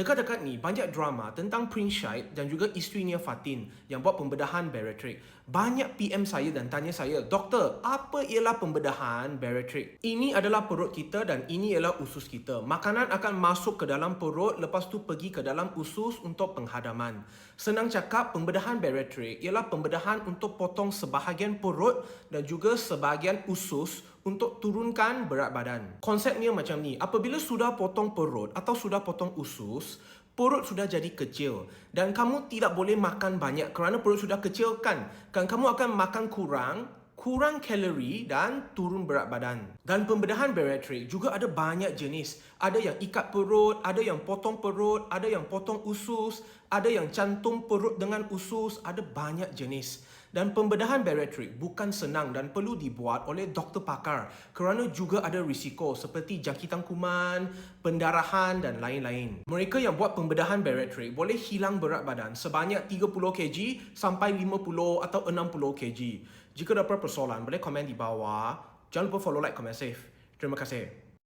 Dekat-dekat ni banyak drama tentang Prince Syed dan juga isterinya Fatin yang buat pembedahan bariatric. Banyak PM saya dan tanya saya, Doktor, apa ialah pembedahan bariatric? Ini adalah perut kita dan ini ialah usus kita. Makanan akan masuk ke dalam perut lepas tu pergi ke dalam usus untuk penghadaman. Senang cakap, pembedahan bariatric ialah pembedahan untuk potong sebahagian perut dan juga sebahagian usus untuk turunkan berat badan. Konsepnya macam ni, apabila sudah potong perut atau sudah potong usus, perut sudah jadi kecil dan kamu tidak boleh makan banyak kerana perut sudah kecil kan? Kan kamu akan makan kurang kurang kalori dan turun berat badan. Dan pembedahan bariatric juga ada banyak jenis. Ada yang ikat perut, ada yang potong perut, ada yang potong usus, ada yang cantum perut dengan usus, ada banyak jenis. Dan pembedahan bariatric bukan senang dan perlu dibuat oleh doktor pakar kerana juga ada risiko seperti jangkitan kuman, pendarahan dan lain-lain. Mereka yang buat pembedahan bariatric boleh hilang berat badan sebanyak 30 kg sampai 50 atau 60 kg. Jika ada apa persoalan, boleh komen di bawah. Jangan lupa follow, like, comment, save. Terima kasih.